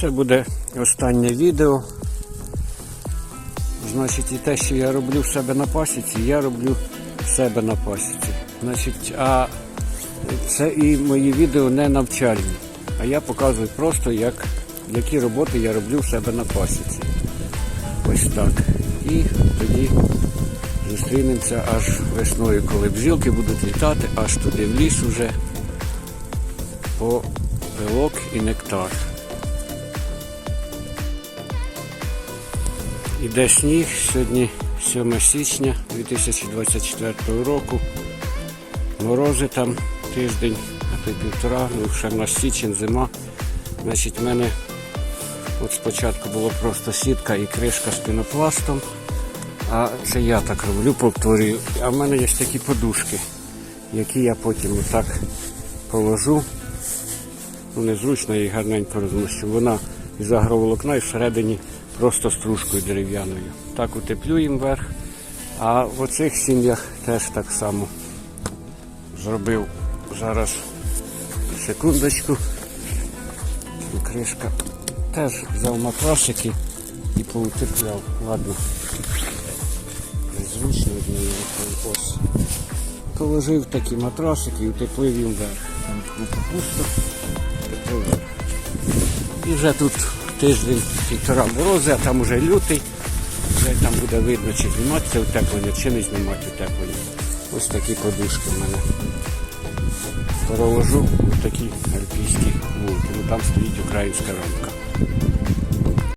Це буде останнє відео. Значить, і те, що я роблю в себе на пасіці, я роблю в себе на пасіці. Значить, а це і мої відео не навчальні. А я показую просто, як, які роботи я роблю в себе на пасіці. Ось так. І тоді зустрінемося аж весною, коли бджілки будуть літати, аж туди в ліс уже по пилок і нектар. Іде сніг, сьогодні 7 січня 2024 року. Морози там тиждень, а то й півтора, ну ще в нас січень, зима. Значить, в мене от спочатку було просто сітка і кришка з пінопластом. А це я так роблю, повторюю. А в мене є такі подушки, які я потім отак положу. Ну, незручно її гарненько розміщу. Вона із агроволокна і всередині просто стружкою дерев'яною. Так утеплюємо верх. А в оцих сім'ях теж так само зробив зараз секундочку. Кришка теж взяв матрасики і поутепляв. Ладно. Незручно від неї ось. Положив такі матрасики і утеплив їм вверх. Там пусто. І вже тут тиждень півтора морози, а там уже лютий. Вже там буде видно, чи знімати це утеплення, чи не знімати утеплення. Ось такі подушки в мене. Провожу такі альпійські вулки. Ну там стоїть українська рамка.